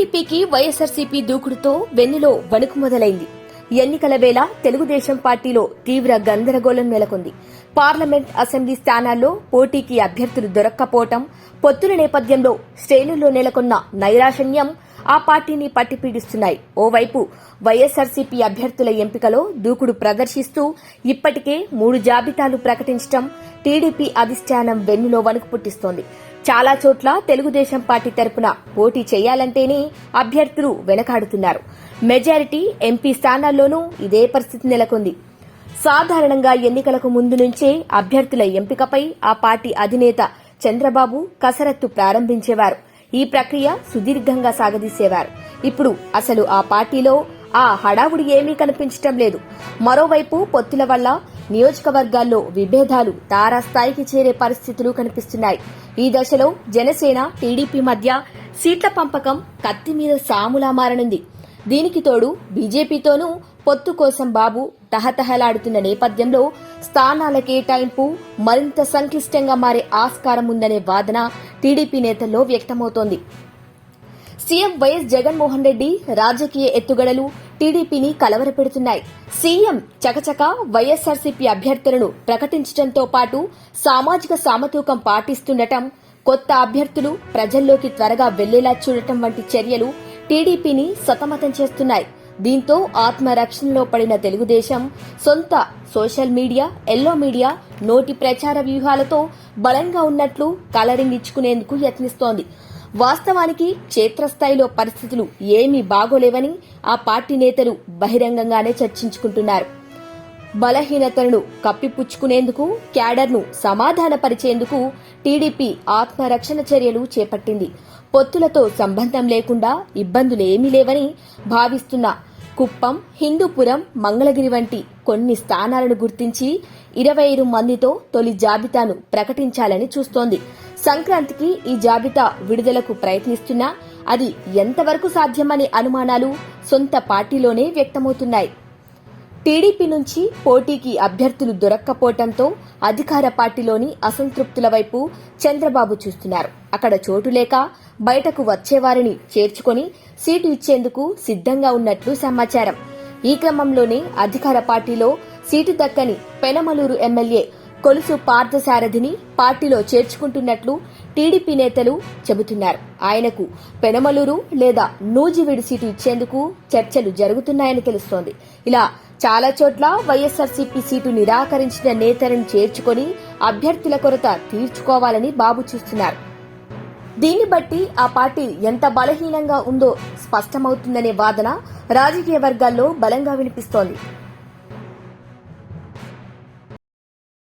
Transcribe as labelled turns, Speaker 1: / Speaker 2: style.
Speaker 1: టీడీపీకి వైఎస్ఆర్సీపీ దూకుడుతో వెన్నులో వణుకు మొదలైంది. ఎన్నికల వేళ తెలుగుదేశం పార్టీలో తీవ్ర గందరగోళం నెలకొంది. పార్లమెంట్ అసెంబ్లీ స్థానాల్లో పోటీకి అభ్యర్థులు దొరక్కపోవటం పొత్తుల నేపథ్యంలో శ్రేణుల్లో నెలకొన్న నైరాశన్యం ఆ పార్టీని పట్టిపీడిస్తున్నాయి. ఓవైపు వైఎస్ఆర్సీపీ అభ్యర్థుల ఎంపికలో దూకుడు ప్రదర్శిస్తూ ఇప్పటికే మూడు జాబితాలు ప్రకటించడం టీడీపీ అధిష్టానం వెన్నులో వణుకు పుట్టిస్తోంది. చాలా చోట్ల తెలుగుదేశం పార్టీ తరపున పోటీ చేయాలంటేనే అభ్యర్థులు వెనకాడుతున్నారు. మెజారిటీ ఎంపీ స్థానాల్లోనూ ఇదే పరిస్థితి నెలకొంది. సాధారణంగా ఎన్నికలకు ముందు నుంచే అభ్యర్థుల ఎంపికపై ఆ పార్టీ అధినేత చంద్రబాబు కసరత్తు ప్రారంభించేవారు. ఈ ప్రక్రియ సుదీర్ఘంగా సాగదీసేవారు. ఇప్పుడు అసలు ఆ పార్టీలో ఆ హడావుడి ఏమీ కనిపించటం లేదు. మరోవైపు పొత్తుల వల్ల నియోజకవర్గాల్లో విభేదాలు తారాస్థాయికి చేరే పరిస్థితులు కనిపిస్తున్నాయి. ఈ దశలో జనసేన టీడీపీ మధ్య సీట్ల పంపకం కత్తి మీద సాములా మారనుంది. దీనికి తోడు బీజేపీతోనూ పొత్తు కోసం బాబు తహతహలాడుతున్న నేపథ్యంలో స్థానాల కేటాయింపు మరింత సంక్లిష్టంగా మారే ఆస్కారం ఉందనే వాదన టీడీపీ నేతల్లో వ్యక్తమవుతోంది. సీఎం వైఎస్ జగన్మోహన్ రెడ్డి రాజకీయ ఎత్తుగడలు టీడీపీని కలవరపెడుతున్నాయి. సీఎం చకచక వైఎస్ఆర్సీపీ అభ్యర్థులను ప్రకటించడంతో పాటు సామాజిక సామతూకం పాటిస్తుండటం కొత్త అభ్యర్థులు ప్రజల్లోకి త్వరగా వెళ్ళేలా చూడటం వంటి చర్యలు టీడీపీని సతమతం చేస్తున్నాయి. దీంతో ఆత్మరక్షణలో పడిన తెలుగుదేశం సొంత సోషల్ మీడియా ఎల్లో మీడియా నోటి ప్రచార వ్యూహాలతో బలంగా ఉన్నట్లు కలరింగ్ ఇచ్చుకునేందుకు యత్నిస్తోంది. వాస్తవానికి క్షేత్రస్థాయిలో పరిస్థితులు ఏమీ బాగోలేవని ఆ పార్టీ నేతలు బహిరంగంగానే చర్చించుకుంటున్నారు. బలహీనతలను కప్పిపుచ్చుకునేందుకు క్యాడర్ను సమాధానపరిచేందుకు టీడీపీ ఆత్మరక్షణ చర్యలు చేపట్టింది. పొత్తులతో సంబంధం లేకుండా ఇబ్బందులేమీ లేవని భావిస్తున్న కుప్పం హిందూపురం మంగళగిరి వంటి కొన్ని స్థానాలను గుర్తించి ఇరవై ఐదు మందితో తొలి జాబితాను ప్రకటించాలని చూస్తోంది. సంక్రాంతికి ఈ జాబితా విడుదలకు ప్రయత్నిస్తున్నా అది ఎంతవరకు సాధ్యమనే అనుమానాలు సొంత పార్టీలోనే వ్యక్తమవుతున్నాయి. టీడీపీ నుంచి పోటీకి అభ్యర్థులు దొరక్కపోవడంతో అధికార పార్టీలోని అసంతృప్తుల వైపు చంద్రబాబు చూస్తున్నారు. అక్కడ చోటు లేక బయటకు వచ్చేవారిని చేర్చుకొని సీటు ఇచ్చేందుకు సిద్ధంగా ఉన్నట్లు సమాచారం. ఈ క్రమంలోనే అధికార పార్టీలో సీటు దక్కని పెనమలూరు ఎమ్మెల్యే కొలుసు పార్థసారథిని పార్టీలో చేర్చుకుంటున్నట్లు టీడీపీ నేతలు చెబుతున్నారు. ఆయనకు పెనమలూరు లేదా నూజివీడు సీటు ఇచ్చేందుకు చర్చలు జరుగుతున్నాయని తెలుస్తోంది. ఇలా చాలా చోట్ల వైఎస్ఆర్సీపీ సీటు నిరాకరించిన నేతలను చేర్చుకొని అభ్యర్థుల కొరత తీర్చుకోవాలని బాబు చూస్తున్నారు. దీన్ని బట్టి ఆ పార్టీ ఎంత బలహీనంగా ఉందో స్పష్టమవుతుందనే వాదన రాజకీయ వర్గాల్లో బలంగా వినిపిస్తోంది.